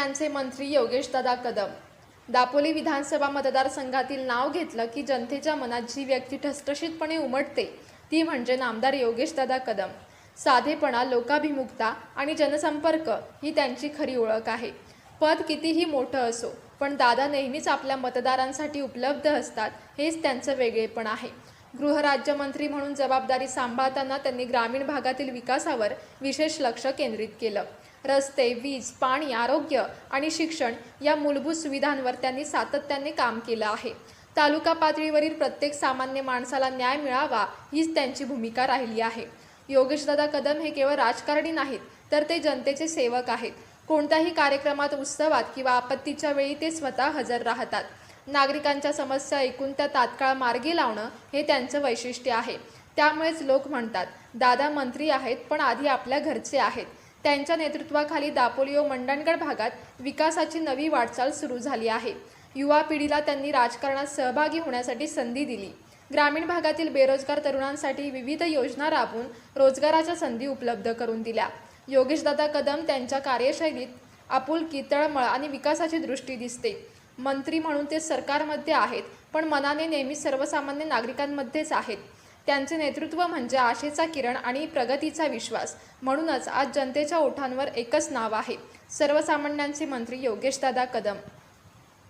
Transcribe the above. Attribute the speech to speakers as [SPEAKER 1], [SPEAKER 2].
[SPEAKER 1] सर्वसामान्यांचे मंत्री योगेशदादा कदम दापोली विधानसभा मतदारसंघातील नाव घेतलं की जनतेच्या मनात जी व्यक्ती ठसठशीतपणे उमटते ती म्हणजे नामदार योगेशदादा कदम साधेपणा लोकाभिमुखता आणि जनसंपर्क ही त्यांची खरी ओळख आहे. पद कितीही मोठं असो पण दादा नेहमीच आपल्या मतदारांसाठी उपलब्ध असतात हेच त्यांचं वेगळेपण आहे. गृहराज्यमंत्री म्हणून जबाबदारी सांभाळताना त्यांनी ग्रामीण भागातील विकासावर विशेष लक्ष केंद्रित केलं. रस्ते वीज पाणी आरोग्य आणि शिक्षण या मूलभूत सुविधांवर त्यांनी सातत्याने काम केलं आहे. तालुका पातळीवरील प्रत्येक सामान्य माणसाला न्याय मिळावा हीच त्यांची भूमिका राहिली आहे. योगेशदादा कदम हे केवळ राजकारणी नाहीत तर ते जनतेचे सेवक आहेत. कोणत्याही कार्यक्रमात उत्सवात किंवा आपत्तीच्या वेळी ते स्वतः हजर राहतात. नागरिकांच्या समस्या ऐकून त्या तात्काळ मार्गी लावणं हे त्यांचं वैशिष्ट्य आहे. त्यामुळेच लोक म्हणतात दादा मंत्री आहेत पण आधी आपल्या घरचे आहेत. त्यांच्या नेतृत्वाखाली दापोलिओ मंडणगड भागात विकासाची नवी वाटचाल सुरू झाली आहे. युवा पिढीला त्यांनी राजकारणात सहभागी होण्यासाठी संधी दिली. ग्रामीण भागातील बेरोजगार तरुणांसाठी विविध योजना राबवून रोजगाराच्या संधी उपलब्ध करून दिल्या. योगेशदादा कदम त्यांच्या कार्यशैलीत आपुलकी तळमळ आणि विकासाची दृष्टी दिसते. मंत्री म्हणून ते सरकारमध्ये आहेत पण मनाने नेहमी सर्वसामान्य नागरिकांमध्येच आहेत. त्यांचे नेतृत्व म्हणजे आशेचा किरण आणि प्रगतीचा विश्वास. म्हणूनच आज जनतेच्या ओठांवर एकच नाव आहे सर्वसामान्यांचे मंत्री योगेशदादा कदम.